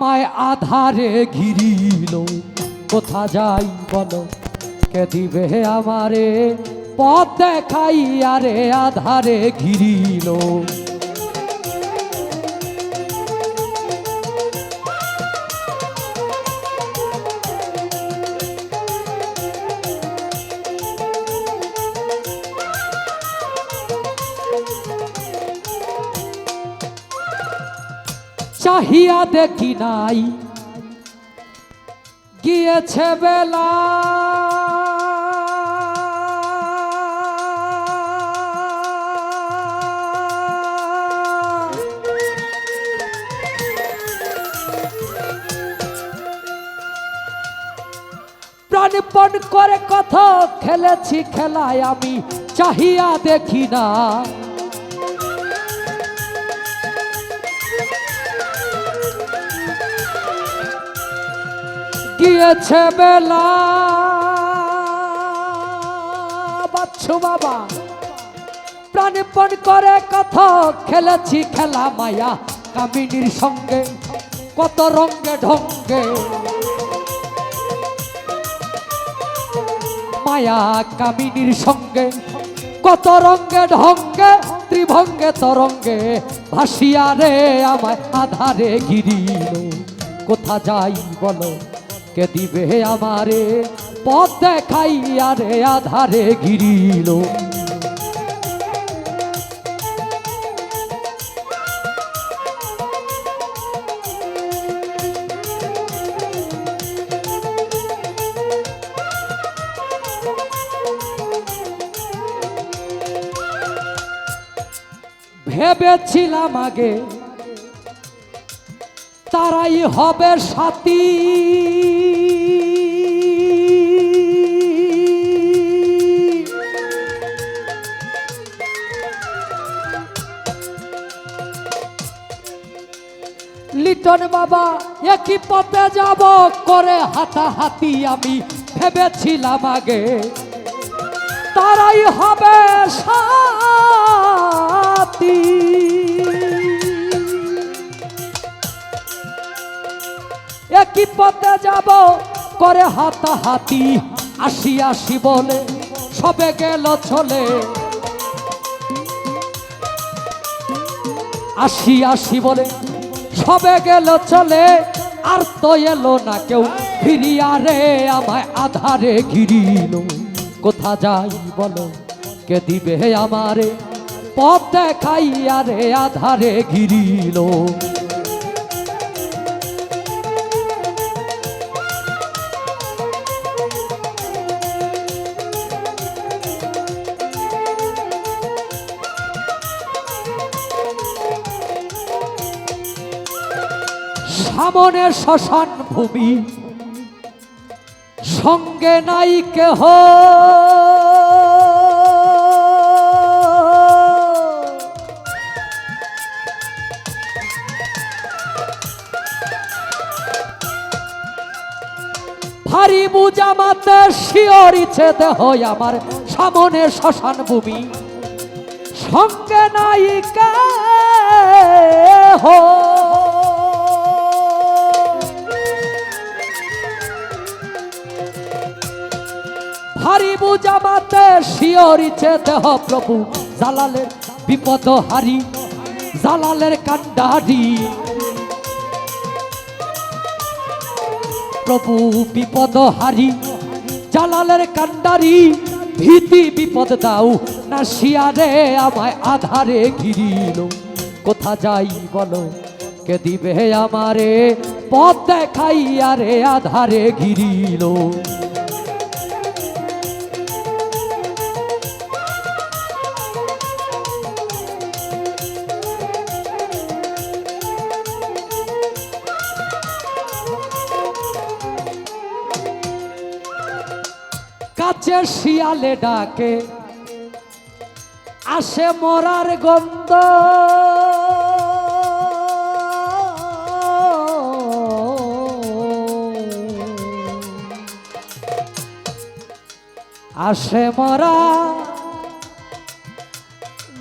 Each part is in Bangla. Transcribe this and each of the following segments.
মায় আধারে ঘিরিল। কোথা যাই বলো? কে দিবে আমারে? পথ দেখাই আরে আধারে ঘিরিল। চাহিয়া দেখি নাই। গিয়েছে বেলা। প্রাণপণ করে কত খেলেছি খেলায় আমি চাহিয়া দেখি না। গিয়েছে বেলা। বাচ্চু বাবা, প্রাণপণ করে কথা খেলেছি খেলা মায়া, কামিনীর সঙ্গে কত রঙ্গে ঢঙ্গে। মায়া, কামিনীর সঙ্গে কত রঙ্গে ঢঙ্গে, ত্রিভঙ্গে তরঙ্গে ভাসিয়া রে আমায় আধারে গিরিল কোথা যাই বলো? কে দিবে আমারে পথ দেখাইয়া রে আধারে গিরিল ভেবেছিলাম আগে তারাই হবে সাথী। লিটন বাবা, একই পথে যাব, করে হাতাহাতি আমি ভেবেছিলাম আগে। তারাই হবে সাথী। একই পথে যাব, করে হাতাহাতি আসি আসি বলে, সবে গেল চলে। আসি আসি বলে। সবে গেল চলে, আর তো এলো না কেউ। ফিরিয়া রে, আমায় আধারে ঘিরিল। কোথা যাই বলো, কে দিবে আমারে? পথ দেখাইয়া রে, আধারে ঘিরিল। সামনে শ্মশান ভূমি। সঙ্গে নাই কেহ। ভারী বুজামাতে শিয়রিছে দেহ আমার সামনে শ্মশান ভূমি। সঙ্গে নাই কেহ। ভারী বুজামাতে শিয়রিছে দেহ প্রভু। জালালের বিপদ হারি, জালালের কান্ডারি প্রভু বিপদ হারি, জালালের কান্ডারি। ভীতি বিপদ দাও না শিয়ারে, আমায় আধারে ঘিরিল। কোথা যাই বলো, কে দিবে আমারে? পথ দেখাইয়া রে, আধারে ঘিরিল। কাছে শিয়ালে ডাকে আসে মরার গন্ধ। আসে মরা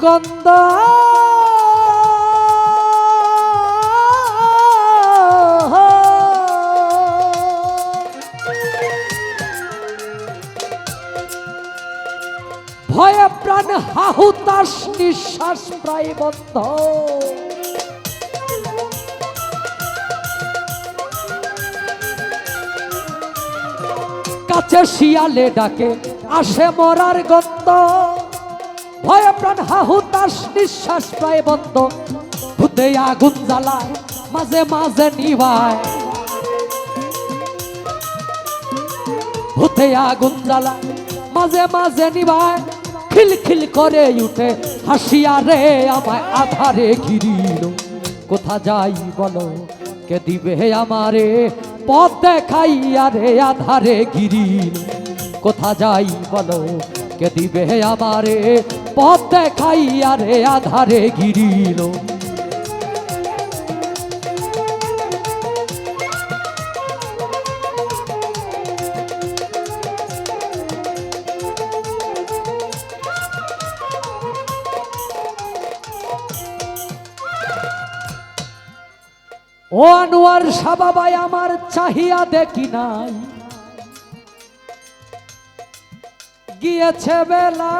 গন্ধ। নিঃশ্বাস প্রায় বন্ধ। কাছে শিয়ালে ডাকে, আসে মরার গন্ত ভয়ে প্রাণ হাহুতাস নিঃশ্বাস প্রায় বন্ধ। ভূতে আগুন জ্বালায়, মাঝে মাঝে নিভায়। ভূতে আগুন জ্বালায়, মাঝে মাঝে নিভায়। খিলখিল করে উঠে হাসিয়া রে আমায় আধারে ঘিরিল। কোথা যাই বলো, কে দিবে আমারে? পথ দেখাইয়া রে আধারে গিরিল কোথা যাই বলো, কে দিবে আমারে? পথ দেখাইয়া রে আধারে গিরিল ও আনোয়ার সাবাবাই, আমার চাহিয়া দেখি নাই। গিয়েছে বেলা।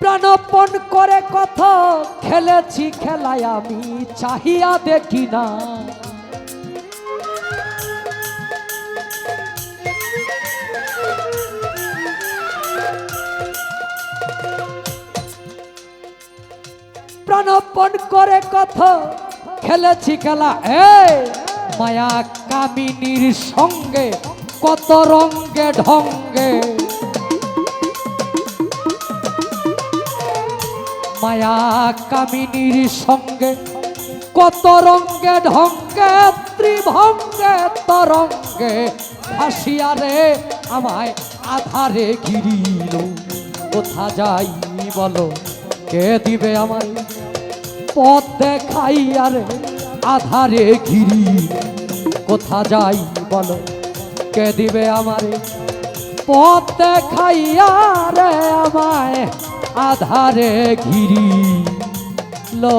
প্রাণপণ করে কথা খেলেছি, খেলায় আমি চাহিয়া দেখি না প্রাণপণ করে কত খেলেছি খেলা। এ মায়া কামিনীর সঙ্গে কত রঙ্গে ঢঙ্গে। মায়া কামিনীর সঙ্গে কত রঙ্গে ঢঙ্গে, ত্রিভঙ্গে তরঙ্গে। ভাসিয়া রে, আমায় আধারে ঘিরিল। কোথা যাই বলো, কে দিবে আমায়? পথ দেখাই আর আধারে ঘিরি। কোথা যাই বলো, কে দিবে আমারে? পথ দেখাই আর আমায়, আধারে ঘিরি। লো